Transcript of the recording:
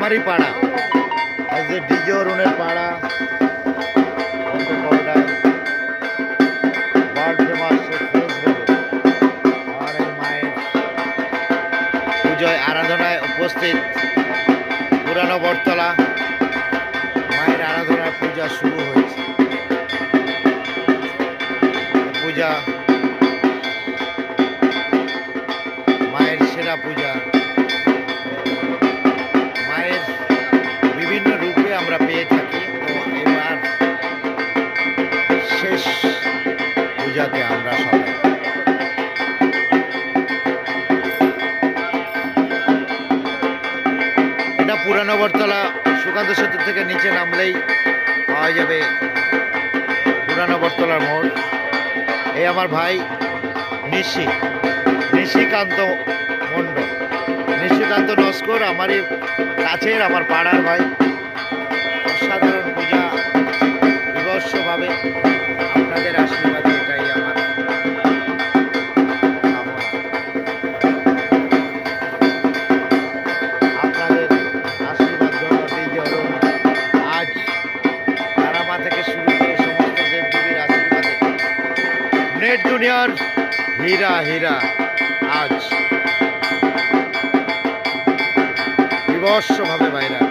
আমারই পাড়া। যে ডিজে অরুণের পাড়া আরাধনায় উপস্থিত পুরানো বটতলা। মায়ের আরাধনার পূজা শুরু হয়েছে। পূজা মায়ের সেরা পূজা। পূজাতে আমরা সবাই এটা পুরানো বটতলা, সুকান্ত সেতু থেকে নিচে নামলেই পাওয়া যাবে পুরানো বটতলার মোড়। এই আমার ভাই নিশি, নিশিকান্ত মণ্ডল নিশিকান্ত নস্কর, আমারই কাছের, আমার পাড়ার ভাই। নেট জুনিয়র হীরা হীরা আজ। বিভৎসভাবে বাইরা